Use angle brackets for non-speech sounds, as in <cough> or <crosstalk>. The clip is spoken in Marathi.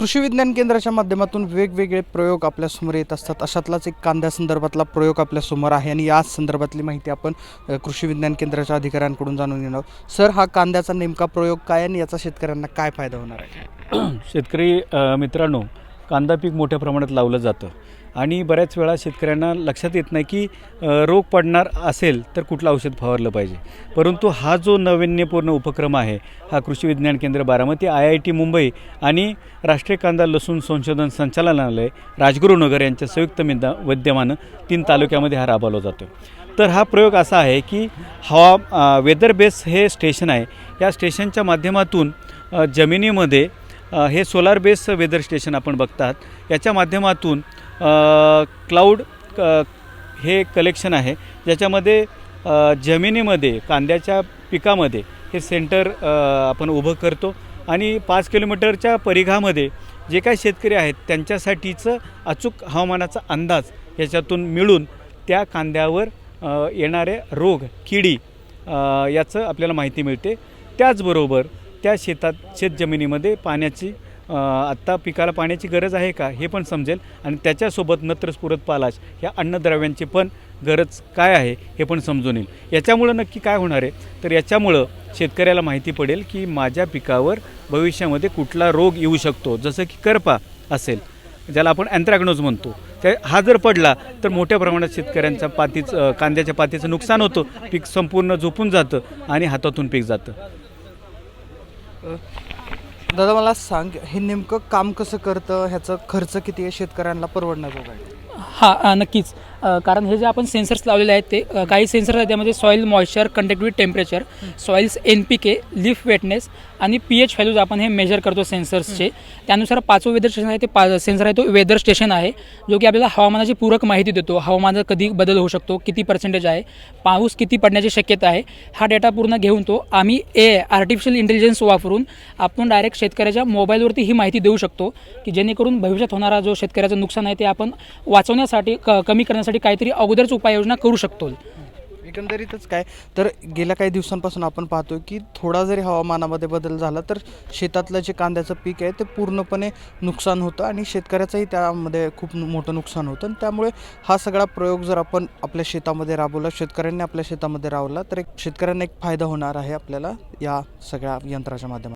कृषी विज्ञान केंद्राच्या माध्यमातून वेगवेगळे प्रयोग आपल्यासमोर येत असतात. अशातलाच एक कांद्यासंदर्भातला प्रयोग आपल्यासमोर आहे आणि याच संदर्भातली माहिती आपण कृषी विज्ञान केंद्राच्या अधिकाऱ्यांकडून जाणून घेणार आहोत. सर हा कांद्याचा नेमका प्रयोग काय आणि याचा शेतकऱ्यांना काय फायदा होणार आहे? <clears throat> शेतकरी मित्रांनो कांदा पीक मोठ्या प्रमाणात लावलं जातं. आणि बऱ्याच वेळा शेतकऱ्यांना लक्षात येत नाही की रोग पडणार असेल तर कुठलं औषध फवारलं पाहिजे. परंतु हा जो नाविन्यपूर्ण उपक्रम आहे हा कृषी विज्ञान केंद्र Baramati I I T Mumbai आणि राष्ट्रीय कांदा लसूण संशोधन संचालनालय राजगुरुनगर यांच्या संयुक्त मिदा विद्यमानं तीन तालुक्यामध्ये हा राबवला जातो तर हा प्रयोग असा आहे की हवा वेदर बेस हे स्टेशन आहे. या स्टेशनच्या माध्यमातून जमिनीमध्ये हे सोलार बेस वेदर स्टेशन आपण बघतात. याच्या माध्यमातून क्लाउड हे कलेक्शन आहे. ज्याच्यामध्ये जमिनीमध्ये कांद्याच्या पिकामध्ये हे सेंटर आपण उभं करतो. आणि पाच किलोमीटरच्या परिघामध्ये जे काय शेतकरी आहेत त्यांच्यासाठीचं अचूक हवामानाचा अंदाज याच्यातून मिळून त्या कांद्यावर येणारे रोग किडी याचं आपल्याला माहिती मिळते. त्याचबरोबर त्या शेतात शेतजमिनीमध्ये पाण्याची आत्ता पिकाला पाण्याची गरज आहे का हे पण समजेल. आणि त्याच्यासोबत नत्रस्फुरत पालाश ह्या अन्नद्रव्यांची पण गरज काय आहे हे पण समजून येईल. याच्यामुळं नक्की काय होणार आहे? तर याच्यामुळं शेतकऱ्याला माहिती पडेल की माझ्या पिकावर भविष्यामध्ये कुठला रोग येऊ शकतो. जसं की करपा असेल ज्याला आपण अँथ्रॅग्नोज म्हणतो. त्या हा जर पडला तर मोठ्या प्रमाणात शेतकऱ्यांच्या पातीचं कांद्याच्या पातीचं नुकसान होतं. पीक संपूर्ण झोपून जातं आणि हातातून पीक जातं. दादा मला सांग हे नेमकं काम कसं करतं? ह्याचं खर्च किती आहे? शेतकऱ्यांना परवडणार आहे हां नक्कीच. कारण हे जे आपण सेन्सर्स लावलेले आहेत ते काही सेन्सर्स आहेत त्यामध्ये soil moisture conductive temperature soils N P K leaf wetness आणि पी एच व्हॅल्यूज आपण हे मेजर करतो सेन्सर्सचे त्यानुसार पाचवं वेदर स्टेशन आहे ते पा सेन्सर आहे तो वेदर स्टेशन आहे जो की आपल्याला हवामानाची पूरक माहिती देतो. हवामानात कधी बदल होऊ शकतो किती पर्सेंटेज आहे पाऊस किती पडण्याची शक्यता आहे हा डेटा पूर्ण घेऊन तो आम्ही ए आर्टिफिशियल इंटेलिजन्स वापरून आपण डायरेक्ट शेतकऱ्याच्या मोबाईलवरती ही माहिती देऊ शकतो की जेणेकरून भविष्यात होणारा जो शेतकऱ्याचं नुकसान आहे ते आपण वाचवण्यासाठी क कमी करण्यासाठी काहीतरी अगोदरच उपाययोजना करू शकतो. एकंदरीतच काय? तर गेल्या काही दिवसांपासून आपण पाहतो की थोडा जरी हवामानामध्ये बदल झाला तर शेतातलं जे कांद्याचं पीक आहे ते पूर्णपणे नुकसान होतं आणि शेतकऱ्याचंही त्यामध्ये खूप मोठं नुकसान होतं. आणि त्यामुळे हा सगळा प्रयोग जर आपण आपल्या शेतामध्ये राबवला शेतकऱ्यांनी आपल्या शेतामध्ये राबवला तर एक शेतकऱ्यांना एक फायदा होणार आहे आपल्याला या सगळ्या यंत्राच्या माध्यमातून.